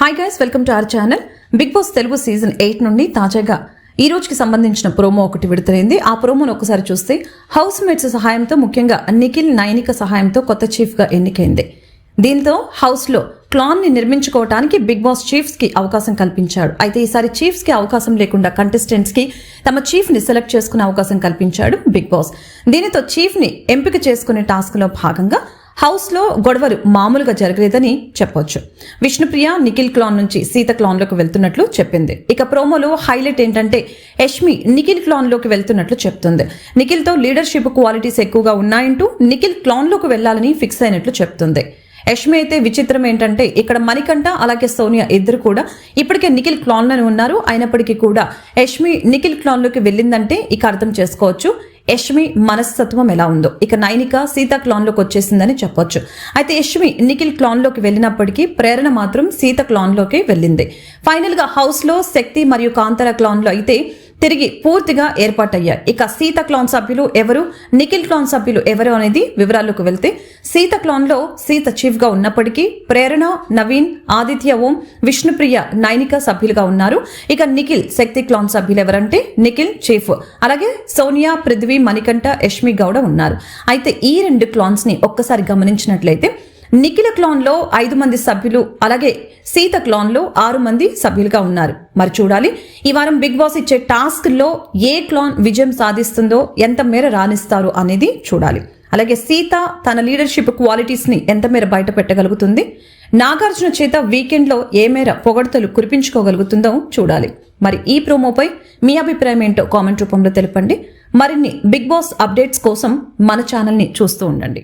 Hi guys welcome to our channel Bigg Boss Telugu season eight నుండి తాజాగా ఈ రోజుకి సంబంధించిన ప్రోమో ఒకటి విడుదలైంది. ఆ ప్రోమోను ఒకసారి చూస్తే హౌస్ మేట్స్ సహాయంతో ముఖ్యంగా నిఖిల్ నైనిక సహాయంతో కొత్త చీఫ్గా ఎన్నికైంది. దీంతో హౌస్లో క్లాన్ని క్లాన్ని నిర్మించుకోవడానికి బిగ్ బాస్ చీఫ్స్కి అవకాశం కల్పించాడు. అయితే ఈసారి చీఫ్స్కి అవకాశం లేకుండా కంటెస్టెంట్స్కి తమ చీఫ్ని సెలెక్ట్ చేసుకునే అవకాశం కల్పించాడు బిగ్ బాస్ దీనితో చీఫ్ని ఎంపిక చేసుకునే టాస్క్లో భాగంగా హౌస్లో గొడవలు మామూలుగా జరగలేదని చెప్పొచ్చు. విష్ణుప్రియ నిఖిల్ క్లాన్ నుంచి సీత క్లాన్లోకి వెళ్తున్నట్లు చెప్పింది. ఇక ప్రోమోలో హైలైట్ ఏంటంటే యష్మి నిఖిల్ క్లాన్లోకి వెళ్తున్నట్లు చెప్తుంది. నిఖిల్తో లీడర్షిప్ క్వాలిటీస్ ఎక్కువగా ఉన్నాయంటూ నిఖిల్ క్లాన్లోకి వెళ్ళాలని ఫిక్స్ అయినట్లు చెప్తుంది. యష్మి అయితే విచిత్రం ఏంటంటే ఇక్కడ మణికంఠ అలాగే సోనియా ఇద్దరు కూడా ఇప్పటికే నిఖిల్ క్లాన్లోనే ఉన్నారు. అయినప్పటికీ కూడా యష్మి నిఖిల్ క్లాన్లోకి వెళ్ళిందంటే ఇక అర్థం చేసుకోవచ్చు. యష్మి మనస్తత్వం ఎలా ఉందో. ఇక నైనిక సీత క్లాన్లోకి వచ్చేసిందని చెప్పొచ్చు. అయితే యష్మి నిఖిల్ క్లాన్లోకి వెళ్ళినప్పటికీ ప్రేరణ మాత్రం సీత క్లాన్లోకి వెళ్ళింది. ఫైనల్గా హౌస్లో శక్తి మరియు కాంతర క్లాన్లో అయితే తిరిగి పూర్తిగా ఏర్పాటయ్యాయి. ఇక సీత క్లాన్ సభ్యులు ఎవరు? నిఖిల్ క్లాన్ సభ్యులు ఎవరు అనేది వివరాల్లోకి వెళ్తే సీత క్లాన్లో సీత చీఫ్గా ఉన్నప్పటికీ ప్రేరణ నవీన్ ఆదిత్య ఓం విష్ణుప్రియ నైనిక సభ్యులుగా ఉన్నారు. ఇక నిఖిల్ శక్తి క్లాన్ సభ్యులు ఎవరంటే నిఖిల్ చీఫ్. అలాగే సోనియా పృథ్వీ మణికంఠ యష్మి గౌడ ఉన్నారు. అయితే ఈ రెండు క్లాన్స్ని ఒక్కసారి గమనించినట్లయితే నిఖిల క్లాన్లో ఐదు మంది సభ్యులు అలాగే సీత క్లాన్లో ఆరు మంది సభ్యులుగా ఉన్నారు. మరి చూడాలి ఈ వారం బిగ్ బాస్ ఇచ్చే టాస్క్లో ఏ క్లాన్ విజయం సాధిస్తుందో ఎంత మేర రాణిస్తారు అనేది చూడాలి. అలాగే సీత తన లీడర్షిప్ క్వాలిటీస్ని ఎంత మేర బయట పెట్టగలుగుతుంది నాగార్జున చేత వీకెండ్లో ఏ మేర పొగడతలు కురిపించుకోగలుగుతుందో చూడాలి. మరి ఈ ప్రోమోపై మీ అభిప్రాయం ఏంటో కామెంట్ రూపంలో తెలపండి. మరిన్ని బిగ్ బాస్ అప్డేట్స్ కోసం మన ఛానల్ని చూస్తూ ఉండండి.